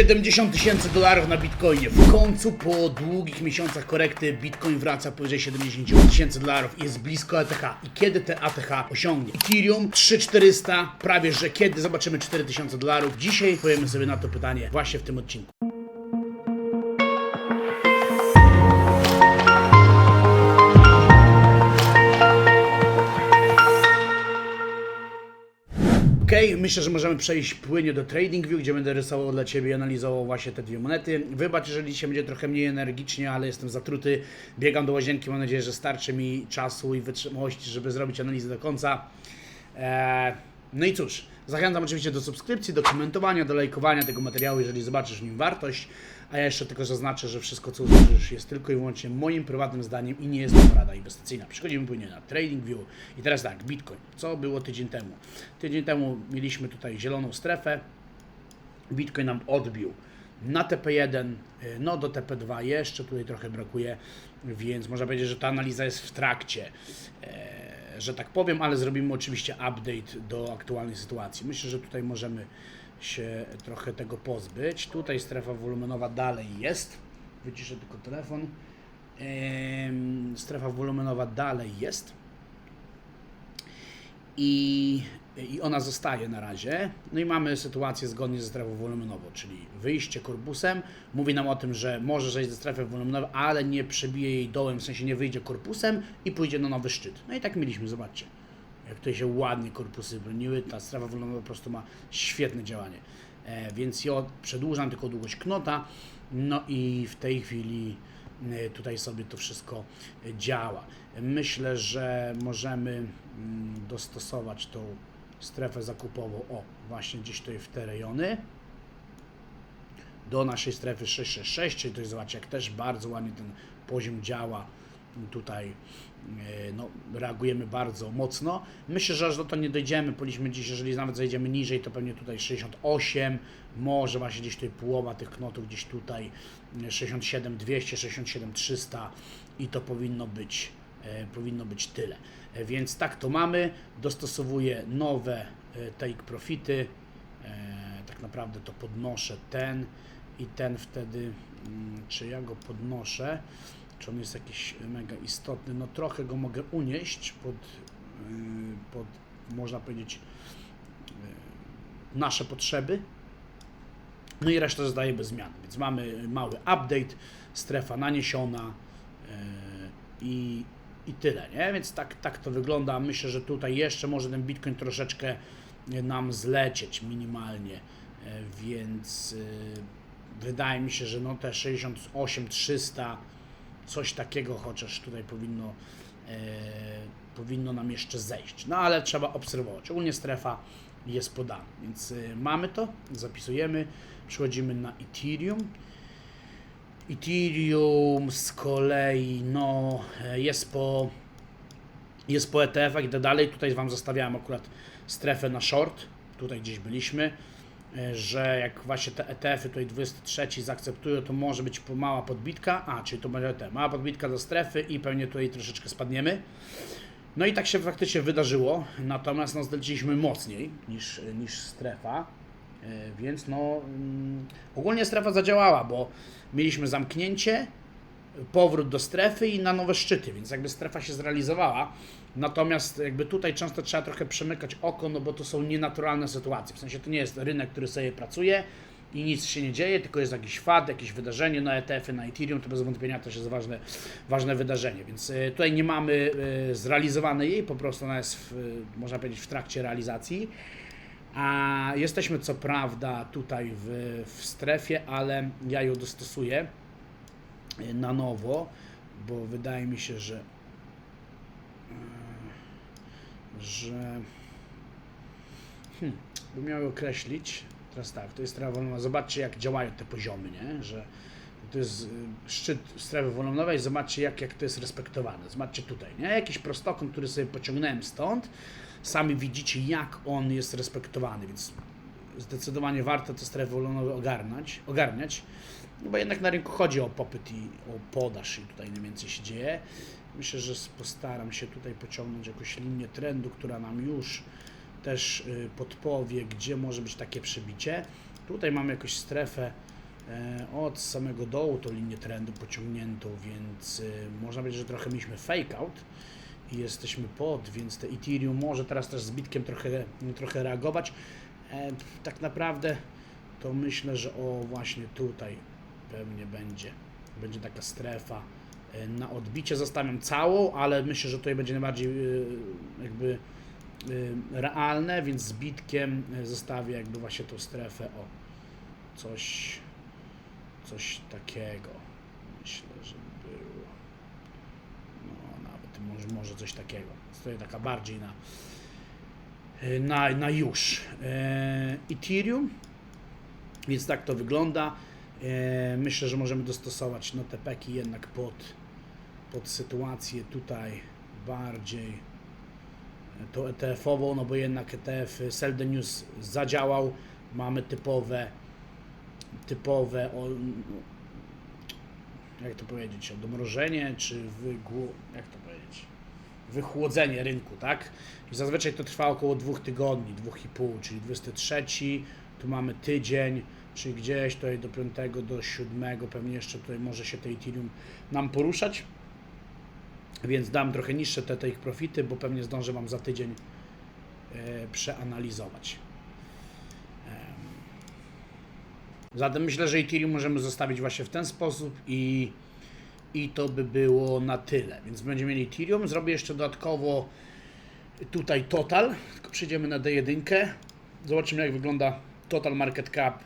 70 tysięcy dolarów na Bitcoinie. W końcu po długich miesiącach korekty Bitcoin wraca powyżej 70 tysięcy dolarów i jest blisko ATH. I kiedy te ATH osiągnie? Ethereum 3400, prawie że kiedy zobaczymy 4000 dolarów? Dzisiaj powiemy sobie na to pytanie właśnie w tym odcinku. Myślę, że możemy przejść płynnie do TradingView, gdzie będę rysował dla Ciebie i analizował właśnie te dwie monety. Wybacz, jeżeli dzisiaj będzie trochę mniej energicznie, ale jestem zatruty. Biegam do łazienki, mam nadzieję, że starczy mi czasu i wytrzymałości, żeby zrobić analizę do końca. Eee, no i cóż, zachęcam oczywiście do subskrypcji, do komentowania, do lajkowania tego materiału, jeżeli zobaczysz w nim wartość. A ja jeszcze tylko zaznaczę, że wszystko co usłyszysz jest tylko i wyłącznie moim prywatnym zdaniem i nie jest to porada inwestycyjna. Przechodzimy płynnie na TradingView. I teraz tak, Bitcoin. Co było tydzień temu? Tydzień temu mieliśmy tutaj zieloną strefę. Bitcoin nam odbił na TP1, y, no do TP2 jeszcze tutaj trochę brakuje, więc można powiedzieć, że ta analiza jest w trakcie, e, że tak powiem, ale zrobimy oczywiście update do aktualnej sytuacji. Myślę, że tutaj możemy się trochę tego pozbyć. Tutaj strefa wolumenowa dalej jest. Wyciszę tylko telefon. Strefa wolumenowa dalej jest i, i ona zostaje na razie. No i mamy sytuację zgodnie ze strefą wolumenową, czyli wyjście korpusem mówi nam o tym, że może zejść ze strefy wolumenowej, ale nie przebije jej dołem, w sensie nie wyjdzie korpusem i pójdzie na nowy szczyt. No i tak mieliśmy, zobaczcie. Jak tutaj się ładnie korpusy broniły, ta strefa wolumenowa po prostu ma świetne działanie. E, więc ja przedłużam tylko długość knota, no i w tej chwili tutaj sobie to wszystko e, działa. Myślę, że możemy mm, dostosować tą strefę zakupową, o, właśnie gdzieś tutaj w te rejony, do naszej strefy 666, czyli to jest, zobaczcie, jak też bardzo ładnie ten poziom działa. Tutaj e, no, reagujemy bardzo mocno. Myślę, że aż do to nie dojdziemy. Powinniśmy dziś, jeżeli nawet zejdziemy niżej, to pewnie tutaj 68, może właśnie gdzieś tutaj połowa tych knotów, gdzieś tutaj e, 67 200, 67 300 i to powinno być, e, powinno być tyle. E, Więc tak to mamy. Dostosowuję nowe take profity. Tak naprawdę to podnoszę ten i ten wtedy, mm, czy ja go podnoszę, czy on jest jakiś mega istotny, no trochę go mogę unieść pod, yy, pod można powiedzieć, yy, nasze potrzeby. No i resztę zostaje bez zmian, więc mamy mały update, strefa naniesiona yy, i, i tyle, nie? Więc tak, tak to wygląda. Myślę, że tutaj jeszcze może ten Bitcoin troszeczkę nam zlecieć minimalnie, więc wydaje mi się, że no te 68 300 coś takiego chociaż tutaj powinno e, powinno nam jeszcze zejść. No ale trzeba obserwować. Ogólnie strefa jest podana, więc e, mamy to, zapisujemy, przechodzimy na Ethereum. Ethereum z kolei no e, jest po jest po ETF-ach, idę dalej. Tutaj Wam zostawiałem akurat strefę na short. Tutaj gdzieś byliśmy. E, Że jak właśnie te ETF-y tutaj 23 zaakceptują, to może być mała podbitka. A, czyli to będzie te mała podbitka do strefy i pewnie tutaj troszeczkę spadniemy. No i tak się faktycznie wydarzyło. Natomiast no, zleciliśmy mocniej niż, niż strefa. E, Więc no mm, ogólnie strefa zadziałała, bo mieliśmy zamknięcie, powrót do strefy i na nowe szczyty, więc jakby strefa się zrealizowała. Natomiast jakby tutaj często trzeba trochę przemykać oko, no bo to są nienaturalne sytuacje. W sensie to nie jest rynek, który sobie pracuje i nic się nie dzieje, tylko jest jakiś fad, jakieś wydarzenie na ETF-y, na Ethereum, to bez wątpienia też jest ważne, ważne wydarzenie. Więc y, tutaj nie mamy y, zrealizowanej jej, po prostu ona jest, w, y, można powiedzieć, w trakcie realizacji. A jesteśmy co prawda tutaj w, w strefie, ale ja ją dostosuję na nowo, bo wydaje mi się, że y, że hmm, bym miał określić teraz tak, to jest strefa wolumenowa, zobaczcie jak działają te poziomy, nie? że to jest y, szczyt strefy wolumenowej, zobaczcie jak, jak to jest respektowane, zobaczcie tutaj, nie? jakiś prostokąt, który sobie pociągnąłem stąd, sami widzicie jak on jest respektowany, więc zdecydowanie warto te strefy wolumenowe ogarnąć, ogarniać, no bo jednak na rynku chodzi o popyt i o podaż i tutaj najwięcej się dzieje. Myślę, że postaram się tutaj pociągnąć jakąś linię trendu, która nam już też y, podpowie, gdzie może być takie przebicie. Tutaj mamy jakąś strefę e, od samego dołu, tą linię trendu pociągniętą, więc e, można powiedzieć, że trochę mieliśmy fake out i jesteśmy pod, więc te Ethereum może teraz też z bitkiem trochę, trochę reagować. E, tak naprawdę to myślę, że o właśnie tutaj pewnie będzie, będzie taka strefa e, na odbicie. Zostawiam całą, ale myślę, że tutaj będzie najbardziej e, jakby realne, więc z bitkiem zostawię jakby właśnie tą strefę o coś coś takiego. Myślę, że było. No nawet może, może coś takiego. To jest taka bardziej na na, na już. E, Ethereum więc tak to wygląda. E, myślę, że możemy dostosować no te peki jednak pod pod sytuację tutaj bardziej tą ETF-ową, no bo jednak ETF the News zadziałał, mamy typowe typowe o, jak to powiedzieć, odmrożenie czy wygłu, jak to powiedzieć, wychłodzenie rynku, tak? I zazwyczaj to trwa około dwóch tygodni, dwóch i pół, czyli 23, tu mamy tydzień, czyli gdzieś tutaj do 5 do 7, pewnie jeszcze tutaj może się te Ethereum nam poruszać. Więc dam trochę niższe te, te ich profity, bo pewnie zdążę Wam za tydzień e, przeanalizować. Em. Zatem myślę, że Ethereum możemy zostawić właśnie w ten sposób i, i to by było na tyle. Więc będziemy mieli Ethereum. Zrobię jeszcze dodatkowo tutaj total, tylko przejdziemy na D1. Zobaczymy jak wygląda total market cap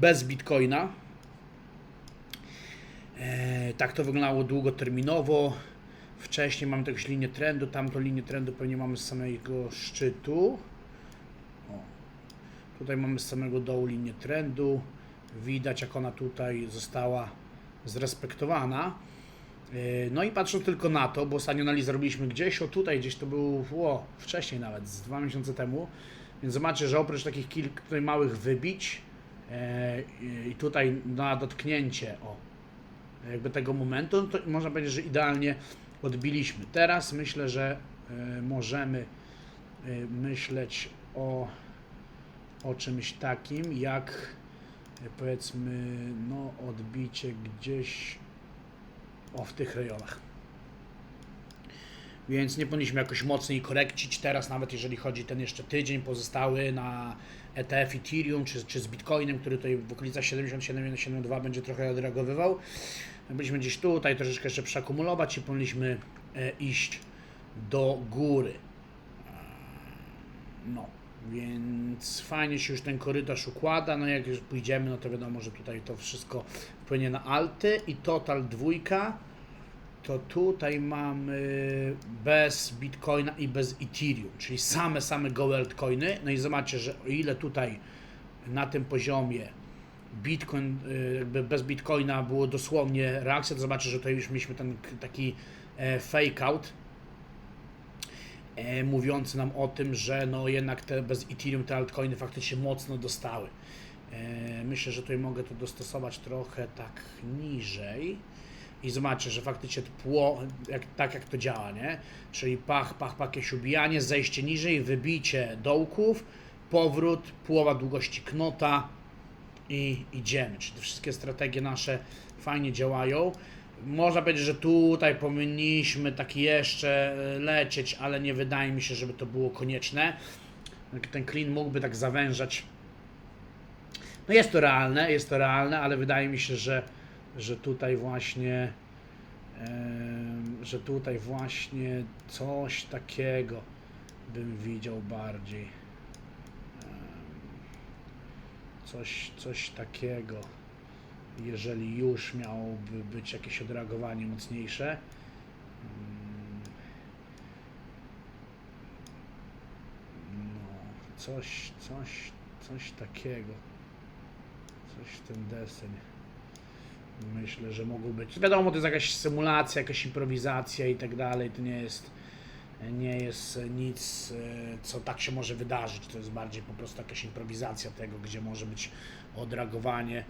bez Bitcoina. E, tak to wyglądało długoterminowo. Wcześniej mamy jakąś linię trendu, tamtą linię trendu pewnie mamy z samego szczytu. O. Tutaj mamy z samego dołu linię trendu. Widać jak ona tutaj została zrespektowana. Yy, No i patrząc tylko na to, bo ostatnio analizę robiliśmy gdzieś, o tutaj gdzieś to był o, wcześniej nawet, z dwa miesiące temu. Więc zobaczcie, że oprócz takich kilku tutaj małych wybić yy, i tutaj na dotknięcie o, jakby tego momentu, no to można powiedzieć, że idealnie odbiliśmy. Teraz myślę, że e, możemy e, myśleć o, o czymś takim, jak e, powiedzmy, no odbicie gdzieś o w tych rejonach. Więc nie powinniśmy jakoś mocniej korekcić teraz, nawet jeżeli chodzi ten jeszcze tydzień pozostały na ETF Ethereum czy, czy z Bitcoinem, który tutaj w okolicach 77-72 będzie trochę odreagowywał. Byliśmy gdzieś tutaj troszeczkę jeszcze przeakumulować i powinniśmy e, iść do góry. No, więc fajnie się już ten korytarz układa. No jak już pójdziemy, no to wiadomo, że tutaj to wszystko wpłynie na alty i total dwójka. To tutaj mamy bez Bitcoina i bez Ethereum, czyli same, same gołe altcoiny. No i zobaczcie, że o ile tutaj na tym poziomie Bitcoin, y, jakby bez Bitcoina było dosłownie reakcja, to zobaczcie, że tutaj już mieliśmy ten taki e, fake out, e, mówiący nam o tym, że no jednak te bez Ethereum te altcoiny faktycznie mocno dostały. E, myślę, że tutaj mogę to dostosować trochę tak niżej i zobaczcie, że faktycznie to pło, jak, tak jak to działa, nie? Czyli pach, pach, pach, jakieś ubijanie, zejście niżej, wybicie dołków, powrót, połowa długości knota, i idziemy. Czyli te wszystkie strategie nasze fajnie działają. Można powiedzieć, że tutaj powinniśmy tak jeszcze e, lecieć, ale nie wydaje mi się, żeby to było konieczne. Ten clean mógłby tak zawężać. No jest to realne, jest to realne, ale wydaje mi się, że, że tutaj właśnie że tutaj właśnie coś takiego bym widział bardziej. coś, coś takiego, jeżeli już miałoby być jakieś odreagowanie mocniejsze. mm, No, coś, coś, coś takiego. Coś w ten deseń. Myślę, że mogło być. Wiadomo, to jest jakaś symulacja, jakaś improwizacja i tak dalej. To nie jest, nie jest nic, e, co tak się może wydarzyć. To jest bardziej po prostu jakaś improwizacja tego, gdzie może być odreagowanie.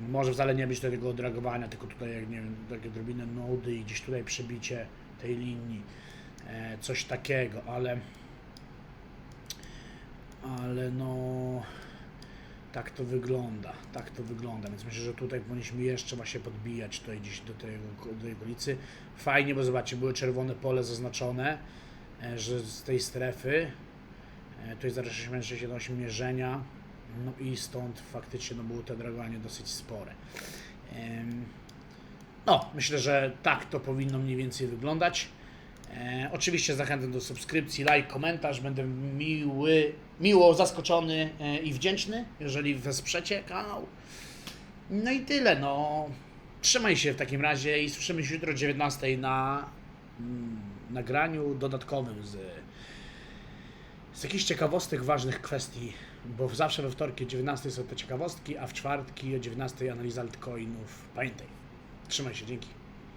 Może wcale nie być tego odreagowania, tylko tutaj, jak nie wiem, takie drobinę nody i gdzieś tutaj przebicie tej linii. E, Coś takiego, ale ale no Tak to wygląda, tak to wygląda, więc myślę, że tutaj powinniśmy jeszcze właśnie podbijać tutaj gdzieś do, tego, do tej okolicy. Fajnie, bo zobaczcie, były czerwone pole zaznaczone, e, że z tej strefy, e, jest zaraz 68 mierzenia, no i stąd faktycznie no, było te dragowanie dosyć spore. No, myślę, że tak to powinno mniej więcej wyglądać. E, oczywiście zachęcam do subskrypcji, like, komentarz. Będę miły, miło zaskoczony e, i wdzięczny, jeżeli wesprzecie kanał. No i tyle, no. Trzymaj się w takim razie i słyszymy się jutro o 19 na mm, nagraniu dodatkowym z, z jakichś ciekawostek, ważnych kwestii, bo zawsze we wtorki o 19 są te ciekawostki, a w czwartki o 19 analiza altcoinów. Pamiętaj. Trzymaj się, dzięki.